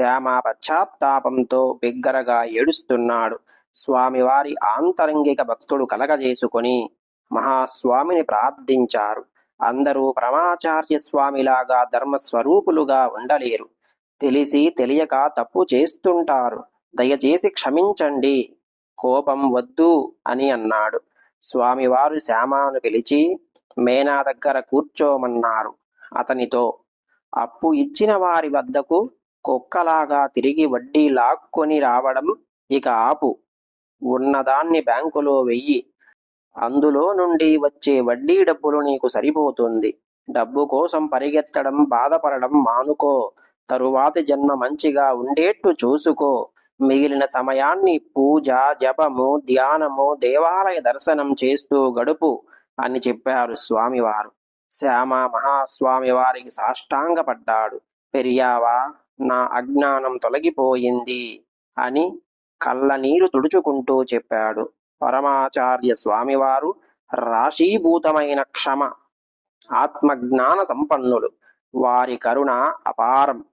శ్యామ పశ్చాత్తాపంతో బిగ్గరగా ఏడుస్తున్నాడు. స్వామివారి ఆంతరంగిక భక్తుడు కలగజేసుకొని మహాస్వామిని ప్రార్థించారు. అందరూ పరమాచార్య స్వామిలాగా ధర్మస్వరూపులుగా ఉండలేరు. తెలిసి తెలియక తప్పు చేస్తుంటారు. దయచేసి క్షమించండి. కోపం వద్దు అని అన్నాడు. స్వామివారు శ్యామాను పిలిచి మేనా దగ్గర కూర్చోమన్నారు. అతనితో అప్పు ఇచ్చిన వారి వద్దకు కుక్కలాగా తిరిగి వడ్డీ లాక్కొని రావడం ఇక ఆపు. ఉన్నదాన్ని బ్యాంకులో వెయ్యి. అందులో నుండి వచ్చే వడ్డీ డబ్బులు నీకు సరిపోతుంది. డబ్బు కోసం పరిగెత్తడం బాధపడడం మానుకో. తరువాతి జన్మ మంచిగా ఉండేట్టు చూసుకో. మిగిలిన సమయాన్ని పూజ జపము ధ్యానము దేవాలయ దర్శనం చేస్తూ గడుపు అని చెప్పారు స్వామివారు. శ్యామ మహాస్వామి వారికి సాష్టాంగపడ్డాడు. పెరియావా నా అజ్ఞానం తొలగిపోయింది అని కళ్ళనీరు తుడుచుకుంటూ చెప్పాడు. పరమాచార్య స్వామివారు రాశీభూతమైన క్షమ ఆత్మజ్ఞాన సంపన్నులు. వారి కరుణ అపారం.